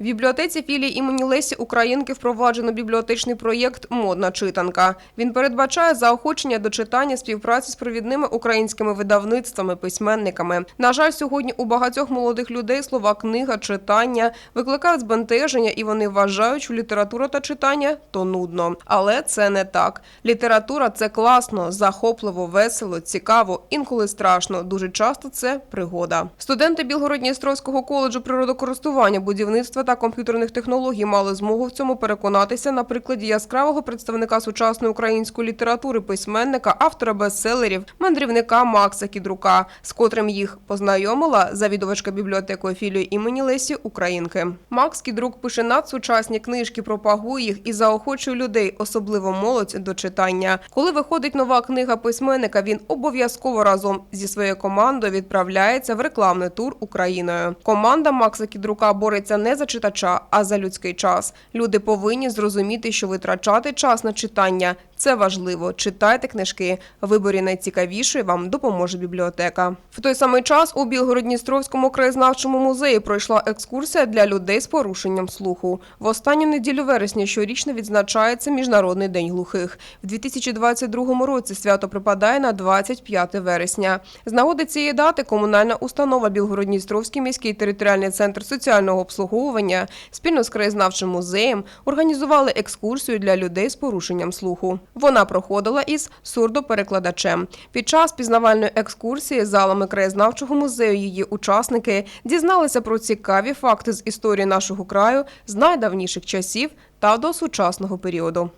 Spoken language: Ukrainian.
В бібліотеці філії імені Лесі Українки впроваджено бібліотечний проєкт Модна читанка. Він передбачає заохочення до читання співпраці з провідними українськими видавництвами, письменниками. На жаль, сьогодні у багатьох молодих людей слова книга, читання викликають збентеження, і вони вважають, що література та читання то нудно. Але це не так. Література це класно, захопливо, весело, цікаво, інколи страшно. Дуже часто це пригода. Студенти Білгородністровського коледжу природокористування, будівництва та комп'ютерних технологій мали змогу в цьому переконатися на прикладі яскравого представника сучасної української літератури, письменника, автора бестселерів, мандрівника Макса Кідрука, з котрим їх познайомила завідувачка бібліотекою філії імені Лесі Українки. Макс Кідрук пише надсучасні книжки, пропагує їх і заохочує людей, особливо молодь, до читання. Коли виходить нова книга письменника, він обов'язково разом зі своєю командою відправляється в рекламний тур Україною. Команда Макса Кідрука бореться не за читача, а за людський час. Люди повинні зрозуміти, що витрачати час на читання це важливо. Читайте книжки. Виборі найцікавішої вам допоможе бібліотека. В той самий час у Білгородністровському краєзнавчому музеї пройшла екскурсія для людей з порушенням слуху. В останню неділю вересня щорічно відзначається Міжнародний день глухих. В 2022 році свято припадає на 25 вересня. З нагоди цієї дати комунальна установа Білгородністровський міський територіальний центр соціального обслуговування спільно з краєзнавчим музеєм організували екскурсію для людей з порушенням слуху. Вона проходила із сурдоперекладачем. Під час пізнавальної екскурсії залами краєзнавчого музею її учасники дізналися про цікаві факти з історії нашого краю з найдавніших часів та до сучасного періоду.